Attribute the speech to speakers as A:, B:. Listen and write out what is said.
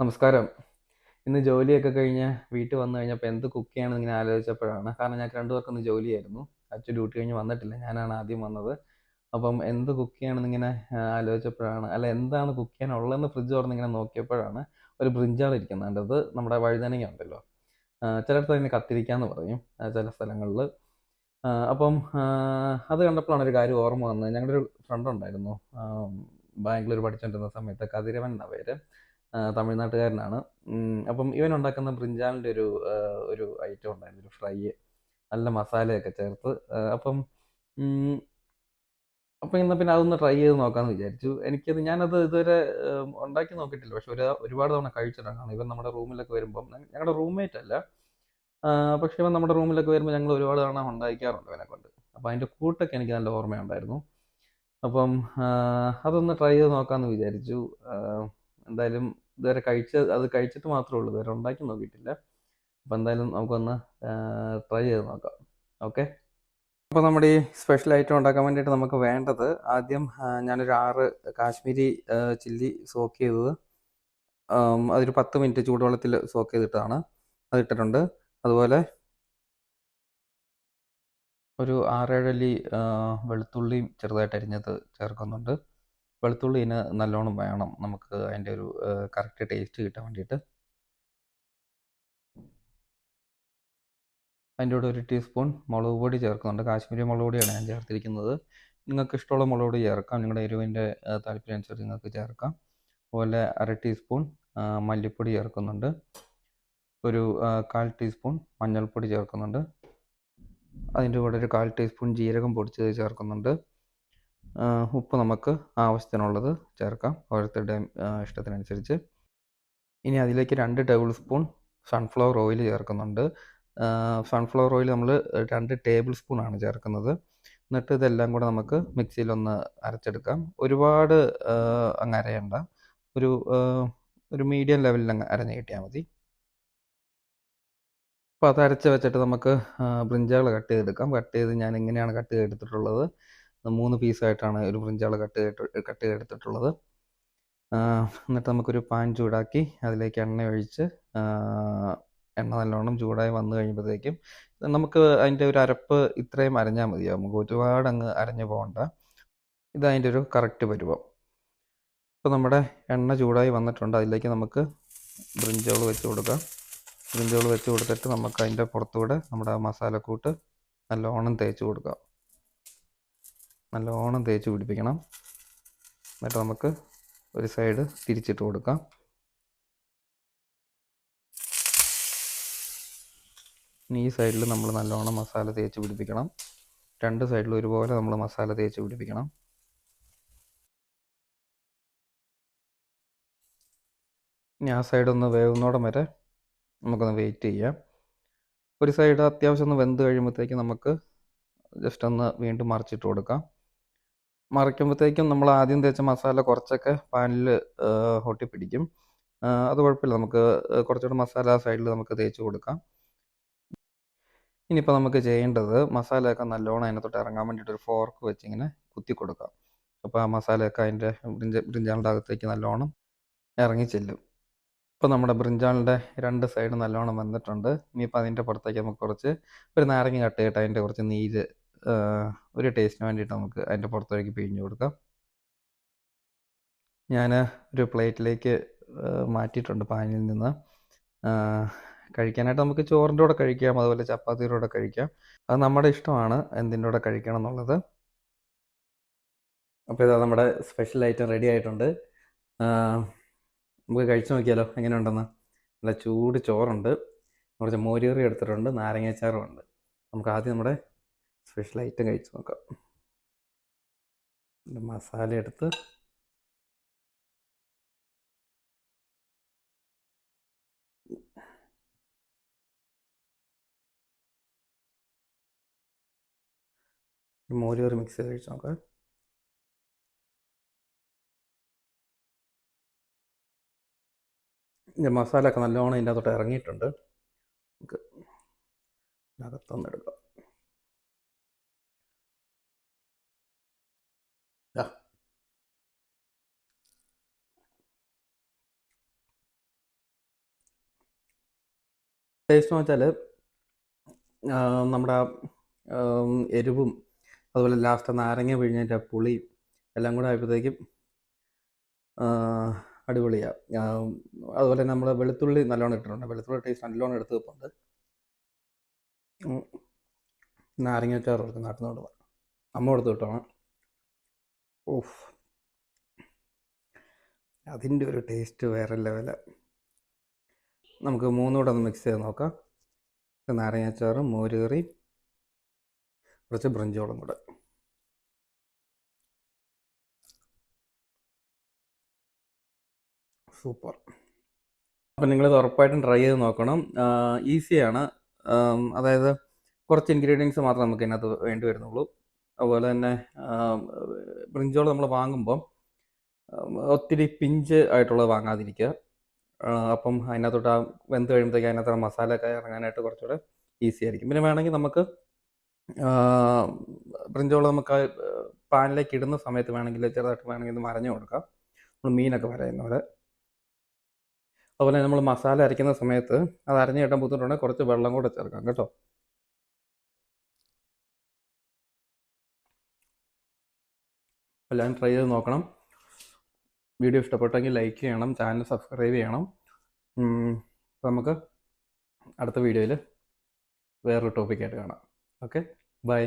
A: നമസ്കാരം. ഇന്ന് ജോലിയൊക്കെ കഴിഞ്ഞ് വീട്ടിൽ വന്നു കഴിഞ്ഞപ്പോൾ എന്ത് കുക്ക് ചെയ്യണമെന്ന് ഇങ്ങനെ ആലോചിച്ചപ്പോഴാണ്. കാരണം ഞങ്ങൾക്ക് രണ്ടു പേർക്കൊന്ന് ജോലിയായിരുന്നു. അച്ഛൻ ഡ്യൂട്ടി കഴിഞ്ഞ് വന്നിട്ടില്ല. ഞാനാണ് ആദ്യം വന്നത്. അപ്പം എന്ത് കുക്ക് ചെയ്യണമെന്ന് ഇങ്ങനെ ആലോചിച്ചപ്പോഴാണ്. അല്ല എന്താണ് കുക്ക് ചെയ്യാനുള്ളതെന്ന് ഫ്രിഡ്ജ് തുറന്ന് ഇങ്ങനെ നോക്കിയപ്പോഴാണ് ഒരു ബ്രിഞ്ചാൾ ഇരിക്കുന്നുണ്ട് അത് നമ്മുടെ വഴുതനങ്ങ ഉണ്ടല്ലോ. ചിലടത്ത് അതിന് കത്തിരിക്കാന്ന് പറയും ചില സ്ഥലങ്ങളിൽ. അപ്പം അത് കണ്ടപ്പോഴാണ് ഒരു കാര്യം ഓർമ്മ വന്നത്. ഞങ്ങളുടെ ഒരു ഫ്രണ്ട് ഉണ്ടായിരുന്നു. ബാംഗ്ലൂർ പഠിച്ചുകൊണ്ടിരുന്ന സമയത്ത് കതിരവൻ എന്ന പേര്. തമിഴ്നാട്ടുകാരനാണ്. അപ്പം ഇവൻ ഉണ്ടാക്കുന്ന ബ്രിഞ്ചാലിന്റെ ഒരു ഒരു ഐറ്റം ഉണ്ടായിരുന്നു ഒരു ഫ്രൈ നല്ല മസാലയൊക്കെ ചേർത്ത് അപ്പം അപ്പം എന്നാൽ പിന്നെ അതൊന്ന് ട്രൈ ചെയ്ത് നോക്കാമെന്ന് വിചാരിച്ചു. എനിക്കത് ഞാനത് ഇതുവരെ ഉണ്ടാക്കി നോക്കിയിട്ടില്ല. പക്ഷെ ഒരു ഒരുപാട് തവണ കഴിച്ചിട്ടാണ്. ഇവൻ നമ്മുടെ റൂമിലൊക്കെ വരുമ്പം ഞങ്ങളുടെ റൂംമേറ്റ് അല്ല. പക്ഷേ ഇവൻ നമ്മുടെ റൂമിലൊക്കെ വരുമ്പോൾ ഞങ്ങൾ ഒരുപാട് തവണ ഉണ്ടാക്കിക്കാറുണ്ട് ഇവനെ കൊണ്ട്. അപ്പം അതിന്റെ കൂട്ടൊക്കെ എനിക്ക് നല്ല ഓർമ്മയുണ്ടായിരുന്നു. അപ്പം അതൊന്ന് ട്രൈ ചെയ്ത് നോക്കാമെന്ന് വിചാരിച്ചു. എന്തായാലും ഇതുവരെ കഴിച്ച അത് കഴിച്ചിട്ട് മാത്രമേ ഉള്ളൂ. ഇതുവരെ ഉണ്ടാക്കി നോക്കിയിട്ടില്ല. അപ്പം എന്തായാലും നമുക്കൊന്ന് ട്രൈ ചെയ്ത് നോക്കാം. ഓക്കെ അപ്പോൾ നമ്മുടെ ഈ സ്പെഷ്യൽ ഐറ്റം ഉണ്ടാക്കാൻ വേണ്ടിയിട്ട് നമുക്ക് വേണ്ടത് ആദ്യം ഞാനൊരു ആറ് കാശ്മീരി ചില്ലി സോക്ക് ചെയ്തത്. അതൊരു പത്ത് മിനിറ്റ് ചൂടുവെള്ളത്തിൽ സോക്ക് ചെയ്തിട്ടാണ് അതിട്ടിട്ടുണ്ട് അതുപോലെ ഒരു ആറേഴ് അല്ലി വെളുത്തുള്ളിയും ചെറുതായിട്ട് അരിഞ്ഞത് ചേർക്കുന്നുണ്ട്. വെളുത്തുള്ളി ഇതിന് നല്ലോണം വേണം. നമുക്ക് അതിന്റെ ഒരു കറക്റ്റ് ടേസ്റ്റ് കിട്ടാൻ വേണ്ടിയിട്ട്. അതിന്റെ കൂടെ ഒരു ടീസ്പൂൺ മുളക് പൊടി ചേർക്കുന്നുണ്ട്. കാശ്മീരി മുളക് പൊടിയാണ് ഞാൻ ചേർത്തിരിക്കുന്നത്. നിങ്ങൾക്ക് ഇഷ്ടമുള്ള മുളക് പൊടി ചേർക്കാം. നിങ്ങളുടെ എരിവിന്റെ താല്പര്യം അനുസരിച്ച് നിങ്ങൾക്ക് ചേർക്കാം. അതുപോലെ അര ടീസ്പൂൺ സ്പൂൺ മല്ലിപ്പൊടി ചേർക്കുന്നുണ്ട്. ഒരു കാൽ ടീസ്പൂൺ മഞ്ഞൾപ്പൊടി ചേർക്കുന്നുണ്ട്. അതിന്റെ കൂടെ ഒരു കാൽ ടീസ്പൂൺ ജീരകം പൊടിച്ചത് ചേർക്കുന്നുണ്ട്. ഉപ്പ് നമുക്ക് ആവശ്യത്തിനുള്ളത് ചേർക്കാം. ഓരോരുത്തരുടെയും ഇഷ്ടത്തിനനുസരിച്ച്. ഇനി അതിലേക്ക് രണ്ട് ടേബിൾ സ്പൂൺ സൺഫ്ലവർ ഓയിൽ ചേർക്കുന്നുണ്ട്. സൺഫ്ലവർ ഓയിൽ നമ്മൾ രണ്ട് ടേബിൾ സ്പൂൺ ആണ് ചേർക്കുന്നത്. എന്നിട്ട് ഇതെല്ലാം കൂടെ നമുക്ക് മിക്സിയിലൊന്ന് അരച്ചെടുക്കാം. ഒരുപാട് അങ്ങ് അരയണ്ട. ഒരു ഒരു മീഡിയം ലെവലിൽ അങ്ങ് അരഞ്ഞ് കിട്ടിയാൽ മതി. അപ്പോൾ അത് അരച്ച് വെച്ചിട്ട് നമുക്ക് ബ്രിഞ്ചാൾ കട്ട് ചെയ്തെടുക്കാം. കട്ട് ചെയ്ത് ഞാൻ ഇങ്ങനെയാണ് കട്ട് ചെയ്തെടുത്തിട്ടുള്ളത്. മൂന്ന് പീസായിട്ടാണ് ഒരു ബ്രിഞ്ചാൾ കട്ട് കട്ട് ചെയ്തെടുത്തിട്ടുള്ളത്. എന്നിട്ട് നമുക്കൊരു പാൻ ചൂടാക്കി അതിലേക്ക് എണ്ണ ഒഴിച്ച് എണ്ണ നല്ലോണം ചൂടായി വന്നു കഴിയുമ്പോഴത്തേക്കും നമുക്ക് അതിന്റെ ഒരു അരപ്പ് ഇത്രയും അരഞ്ഞാൽ മതിയാവും. നമുക്ക് ഒരുപാട് അങ്ങ് അരഞ്ഞു പോകണ്ട. ഇത് അതിന്റെ ഒരു കറക്റ്റ് പരുവം. ഇപ്പോൾ നമ്മുടെ എണ്ണ ചൂടായി വന്നിട്ടുണ്ട്. അതിലേക്ക് നമുക്ക് ബ്രിഞ്ചോൾ വെച്ച് കൊടുക്കാം. ബ്രിഞ്ചോൾ വെച്ച് കൊടുത്തിട്ട് നമുക്ക് അതിന്റെ പുറത്തുകൂടെ നമ്മുടെ മസാലക്കൂട്ട് നല്ലോണം തേച്ച് കൊടുക്കാം. നല്ലോണം തേച്ച് പിടിപ്പിക്കണം. എന്നിട്ട് നമുക്ക് ഒരു സൈഡ് തിരിച്ചിട്ട് കൊടുക്കാം. ഇനി ഈ സൈഡിൽ നമ്മൾ നല്ലോണം മസാല തേച്ച് പിടിപ്പിക്കണം. രണ്ട് സൈഡിലും ഒരുപോലെ നമ്മൾ മസാല തേച്ച് പിടിപ്പിക്കണം. ഇനി ആ സൈഡ് ഒന്ന് വേവുന്നോടം വരെ നമുക്കൊന്ന് വെയിറ്റ് ചെയ്യാം. ഒരു സൈഡ് അത്യാവശ്യം ഒന്ന് വെന്ത് കഴിയുമ്പോഴത്തേക്കും നമുക്ക് ജസ്റ്റ് ഒന്ന് വീണ്ടും മറിച്ചിട്ട് കൊടുക്കാം. മറിക്കുമ്പോഴത്തേക്കും നമ്മൾ ആദ്യം തേച്ച മസാല കുറച്ചൊക്കെ പാനിൽ ഒട്ടിപ്പിടിക്കും പിടിക്കും. അത് കുഴപ്പമില്ല. നമുക്ക് കുറച്ചുകൂടെ മസാല സൈഡിൽ നമുക്ക് തേച്ച് കൊടുക്കാം. ഇനിയിപ്പോൾ നമുക്ക് ചെയ്യേണ്ടത് മസാലയൊക്കെ നല്ലോണം അതിനകത്തോട്ട് ഇറങ്ങാൻ വേണ്ടിയിട്ട് ഒരു ഫോർക്ക് വെച്ച് ഇങ്ങനെ കുത്തി കൊടുക്കാം. അപ്പോൾ ആ മസാലയൊക്കെ അതിന്റെ ബ്രിഞ്ച ബ്രിഞ്ചാളിന്റെ അകത്തേക്ക് നല്ലോണം ഇറങ്ങി ചെല്ലും. ഇപ്പോൾ നമ്മുടെ ബ്രിഞ്ചാളിന്റെ രണ്ട് സൈഡ് നല്ലോണം വന്നിട്ടുണ്ട്. ഇനിയിപ്പോൾ അതിന്റെ പുറത്തേക്ക് നമുക്ക് കുറച്ച് ഒരു നാരങ്ങ കട്ട് ചെയ്തിട്ട് അതിന്റെ കുറച്ച് നീര് ഒരു ടേസ്റ്റിന് വേണ്ടിയിട്ട് നമുക്ക് അതിന്റെ പുറത്തേക്ക് പിഴിഞ്ഞു കൊടുക്കാം. ഞാൻ ഒരു പ്ലേറ്റിലേക്ക് മാറ്റിയിട്ടുണ്ട് പാനിൽ നിന്ന്. കഴിക്കാനായിട്ട് നമുക്ക് ചോറിന്റെ കൂടെ കഴിക്കാം അതുപോലെ ചപ്പാത്തിയുടെ കൂടെ കഴിക്കാം. അത് നമ്മുടെ ഇഷ്ടമാണ് എന്തിന്റെ കൂടെ കഴിക്കണം എന്നുള്ളത്. അപ്പോൾ ഇതാ നമ്മുടെ സ്പെഷ്യൽ ഐറ്റം റെഡി ആയിട്ടുണ്ട്. നമുക്ക് കഴിച്ചു നോക്കിയാലോ എങ്ങനെയുണ്ടെന്ന്? നല്ല ചൂട് ചോറുണ്ട്. കുറച്ച് മോരുകറി എടുത്തിട്ടുണ്ട് നാരങ്ങാച്ചാറും ഉണ്ട്. നമുക്ക് ആദ്യം നമ്മുടെ സ്പെഷ്യൽ ഐറ്റം കഴിച്ച് നോക്കാം. മസാല എടുത്ത് മോരുകറി മിക്സ് ചെയ്ത് കഴിച്ച് നോക്കാം. മസാല ഒക്കെ നല്ലോണം ഇതിന്റെ അകത്തോട്ട് ഇറങ്ങിയിട്ടുണ്ട്. നമുക്ക് അകത്തൊന്ന് ടേസ്റ്റ് എന്ന് വെച്ചാൽ നമ്മുടെ എരിവും അതുപോലെ ലാസ്റ്റ് നാരങ്ങ പിഴിഞ്ഞതിന്റെ പുളി എല്ലാം കൂടെ ആയപ്പോഴത്തേക്കും അടിപൊളിയാണ് അതുപോലെ നമ്മൾ വെളുത്തുള്ളി നല്ലോണം ഇട്ടിട്ടുണ്ട്. വെളുത്തുള്ളി ടേസ്റ്റ് നല്ലോണം എടുത്ത് വെപ്പുണ്ട്. ഉം. നാരങ്ങ അച്ചാർ കൊടുക്കും നാട്ടിൽ നിന്ന് കൊണ്ടുപോകാം അമ്മ കൊടുത്ത് കിട്ടണം ഓഫ് അതിന്റെ ഒരു ടേസ്റ്റ് വേറെ ലെവല നമുക്ക് മൂന്നുകൂടെ ഒന്ന് മിക്സ് ചെയ്ത് നോക്കാം. നാരങ്ങ മോര് മോരുകറി കുറച്ച് ബ്രഞ്ചോളം കൂടെ. സൂപ്പർ. അപ്പം നിങ്ങളിത് ഉറപ്പായിട്ടും ട്രൈ ചെയ്ത് നോക്കണം. ഈസിയാണ് അതായത് കുറച്ച് ഇൻഗ്രീഡിയൻസ് മാത്രം നമുക്ക് ഇതിനകത്ത് വേണ്ടി വരുന്നുള്ളൂ. അതുപോലെ തന്നെ ബ്രിഞ്ചോൾ നമ്മൾ വാങ്ങുമ്പം ഒത്തിരി പിഞ്ച് ആയിട്ടുള്ളത് വാങ്ങാതിരിക്കുക. അപ്പം അതിനകത്തോട്ട് ആ വെന്ത് കഴിയുമ്പോഴത്തേക്ക് അതിനകത്ത് മസാല ഒക്കെ ഇറങ്ങാനായിട്ട് കുറച്ചുകൂടെ ഈസി ആയിരിക്കും. പിന്നെ വേണമെങ്കിൽ നമുക്ക് ബ്രിഞ്ചോൾ നമുക്ക് പാനിലേക്ക് ഇടുന്ന സമയത്ത് വേണമെങ്കിൽ ചെറുതായിട്ട് വേണമെങ്കിൽ ഒന്ന് മരഞ്ഞു കൊടുക്കാം. നമ്മൾ മീനൊക്കെ വരയുന്ന പോലെ. അതുപോലെ നമ്മൾ മസാല അരയ്ക്കുന്ന സമയത്ത് അത് അരഞ്ഞ് കിട്ടാൻ ബുദ്ധിമുട്ടുണ്ടെങ്കിൽ കുറച്ച് വെള്ളം കൂടെ ചേർക്കാം കേട്ടോ. എല്ലാവരും ട്രൈ ചെയ്ത് നോക്കണം. വീഡിയോ ഇഷ്ടപ്പെട്ടെങ്കിൽ ലൈക്ക് ചെയ്യണം ചാനൽ സബ്സ്ക്രൈബ് ചെയ്യണം. നമുക്ക് അടുത്ത വീഡിയോയിൽ വേറൊരു ടോപ്പിക്കായിട്ട് കാണാം. Okay bye